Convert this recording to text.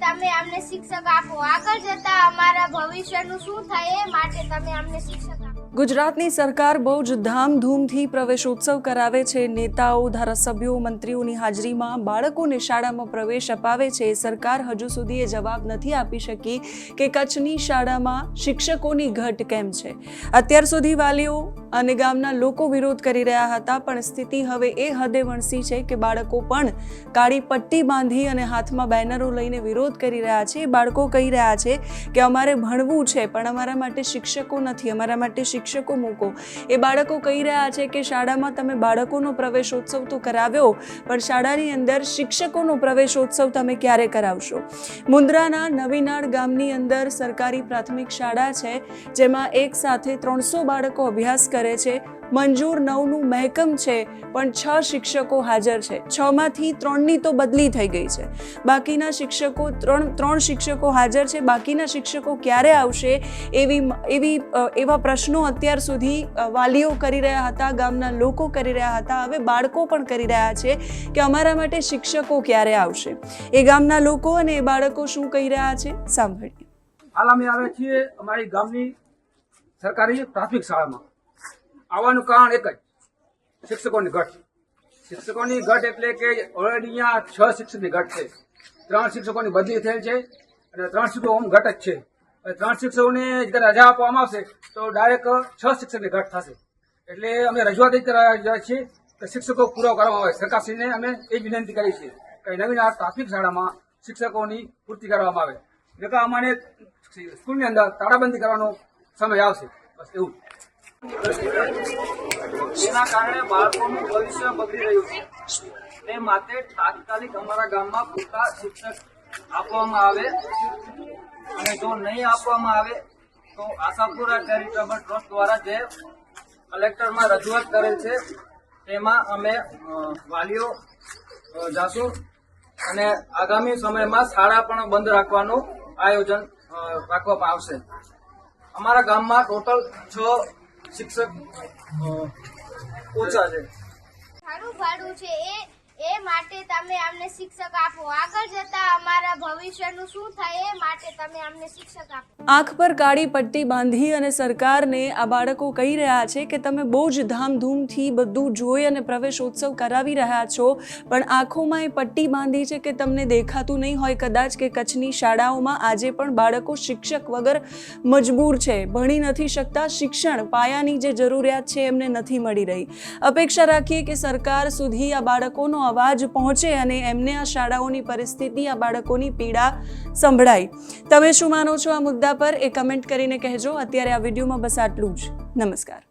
તમે અમને શિક્ષક આપો. આગળ જતા અમારા ભવિષ્યનું શું થાય એ માટે તમે અમને શિક્ષક આપો. ગુજરાતની સરકાર બહુ જ ધામધૂમથી પ્રવેશોત્સવ કરાવે છે. નેતાઓ, ધારાસભ્યો, મંત્રીઓની હાજરીમાં બાળકોને શાળામાં પ્રવેશ અપાવે છે. સરકાર હજુ સુધી એ જવાબ નથી આપી શકી કે કચ્છની શાળામાં શિક્ષકોની ઘટ કેમ છે. અત્યાર સુધી વાલીઓ અને ગામના લોકો વિરોધ કરી રહ્યા હતા, પણ સ્થિતિ હવે એ હદે વણસી છે કે બાળકો પણ કાળી પટ્ટી બાંધી અને હાથમાં બેનરો લઈને વિરોધ કરી રહ્યા છે. બાળકો કહી રહ્યા છે કે અમારે ભણવું છે, પણ અમારા માટે શિક્ષકો નથી, અમારા માટે શિક્ષકો મૂકો. એ બાળકો કહી રહ્યા છે કે શાળામાં તમે બાળકોનો પ્રવેશોત્સવ તો કરાવ્યો, પણ શાળાની અંદર શિક્ષકોનો પ્રવેશોત્સવ તમે ક્યારે કરાવશો? મુન્દ્રાના નવીનાળ ગામની અંદર સરકારી પ્રાથમિક શાળા છે, જેમાં એક સાથે ત્રણસો બાળકો અભ્યાસ કરે છે. મંજૂર નવનું મહેકમ છે, પણ છ શિક્ષકો હાજર છે. છમાંથી ત્રણની તો બદલી થઈ ગઈ છે. બાકીના શિક્ષકો ત્રણ ત્રણ શિક્ષકો હાજર છે. બાકીના શિક્ષકો ક્યારે આવશે એવી એવી એવા પ્રશ્નો અત્યાર સુધી વાલીઓ કરી રહ્યા હતા, ગામના લોકો કરી રહ્યા હતા. હવે બાળકો પણ કરી રહ્યા છે કે અમારા માટે શિક્ષકો ક્યારે આવશે? એ ગામના લોકો અને એ બાળકો શું કહી રહ્યા છે? સાંભળીએ. હાલ અમે આવ્યા છીએ અમારી ગામની સરકારી પ્રાથમિક શાળામાં. આવવાનું કારણ એક જ. શિક્ષકોની ઘટ. શિક્ષકોની ઘટ એટલે કે ઓલરેડી અહીંયા છ શિક્ષકની ઘટ છે. ત્રણ શિક્ષકોની બદલી થયેલ છે અને ત્રણ શિક્ષકો આમ ઘટ જ છે. ત્રણ શિક્ષકોને જ્યારે રજા આપવામાં આવશે તો ડાયરેક્ટ છ શિક્ષકની ઘટ થશે. એટલે અમે રજૂઆત એ કરવા છીએ કે શિક્ષકો પૂરો કરવામાં આવે. સરકારશ્રીને અમે એ જ વિનંતી કરી છે કે નવીન આ પ્રાથમિક શાળામાં શિક્ષકોની પૂર્તિ કરવામાં આવે. નકર અમારે સ્કૂલની અંદર તાળાબંધી કરવાનો સમય આવશે. બસ એવું. જેના કારણે બાળકોનું ભવિષ્ય બગડી રહ્યું છે. તે માટે તાત્કાલિક અમારા ગામમાં પૂરતા શિક્ષક આપવામાં આવે અને જો નહીં આપવામાં આવે તો આશાપુરા ચેરિટેબલ ટ્રસ્ટ દ્વારા જે કલેક્ટરમાં રજૂઆત કરેલ છે, તેમાં અમે વાલીઓ જાશું અને આગામી સમયમાં શાળા પણ બંધ રાખવાનું આયોજન રાખવામાં આવશે. અમારા ગામમાં ટોટલ છ શિક્ષક ઓછા છે. સારું ભાડું છે એ એ માટે તમે અમને શિક્ષક આપો. આગળ જતા અમારા ભવિષ્યનું શું થાય એ માટે તમે અમને શિક્ષક આપો. આંખ પર કાળી પટ્ટી બાંધી અને સરકારને આ બાળકો કહી રહ્યા છે કે તમે બહુ જ ધામધૂમથી બધું જોઈ અને પ્રવેશોત્સવ કરાવી રહ્યા છો, પણ આંખોમાં એ પટ્ટી બાંધી છે કે તમને દેખાતું નહીં હોય કદાચ કે કચ્છની શાળાઓમાં આજે પણ બાળકો શિક્ષક વગર મજબૂર છે. ભણી નથી શકતા, શિક્ષણ પાયાની જે જરૂરિયાત છે એમને નથી મળી રહી. અપેક્ષા રાખીએ કે સરકાર સુધી આ બાળકોનો અવાજ પહોંચે અને એમને આ શાળાઓની પરિસ્થિતિ, આ બાળકોની પીડા સંભળાય તમે શું માનો છો આ મુદ્દા પર? એ કમેન્ટ કરીને કહેજો. અત્યારે આ વિડીયોમાં બસ આટલું જ. નમસ્કાર.